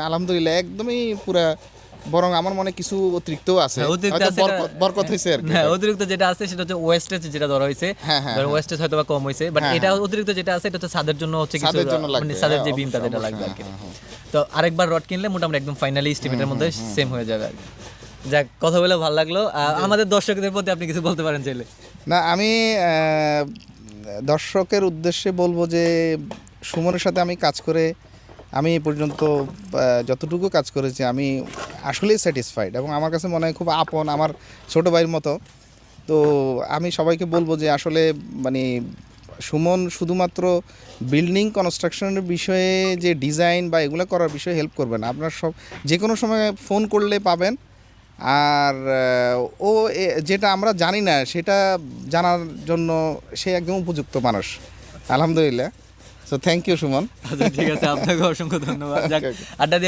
আলহামদুলিল্লাহ একদমই পুরা বরং আমার মনে কিছু অতিরিক্তও আছে। হ্যাঁ, অতিরিক্ত আছে বরকত- হয়েছে আর হ্যাঁ অতিরিক্ত যেটা আছে সেটা হচ্ছে ওয়েস্টেজ যেটা ধরা হয়েছে হ্যাঁ, হ্যাঁ, ওয়েস্টেজ হয়তো কম হয়েছে বাট হ্যাঁ, এটা অতিরিক্ত যেটা আছে এটা হচ্ছে ছাদের জন্য হচ্ছে কিছু মানে ছাদের যে হ্যাঁ, বিমটা যেটা লাগবে আর কি। হ্যাঁ, হ্যাঁ, তো আরেকবার রড কিনলে মোটামুটি একদম ফাইনালি স্টিমেটের মধ্যে সেম হয়ে যাবে আর কি। যাক কথা বলে ভালো লাগল। আমাদের দর্শকদের প্রতি আপনি কিছু বলতে পারেন চাইলে। না আমি আহ, দর্শকের উদ্দেশ্যে বলব যে সুমনের সাথে আমি কাজ করে আমি এ পর্যন্ত যতটুকু কাজ করেছি, আমি আসলেই স্যাটিসফাইড এবং আমার কাছে মনে হয় খুব আপন আমার ছোট ভাইয়ের মতো। তো আমি সবাইকে বলব যে আসলে মানে সুমন শুধুমাত্র বিল্ডিং কনস্ট্রাকশনের বিষয়ে যে ডিজাইন বা এগুলো করার বিষয়ে হেল্প করবেন আপনার সব যে কোনো সময় ফোন করলে পাবেন। আর ও যেটা আমরা জানি না, সেটা জানার জন্য সে একদম উপযুক্ত মানুষ। আলহামদুলিল্লাহ। সো থ্যাংক ইউ সুমন আচ্ছা ঠিক আছে আপনাকে অসংখ্য ধন্যবাদ। যাক আড্ডা দিয়ে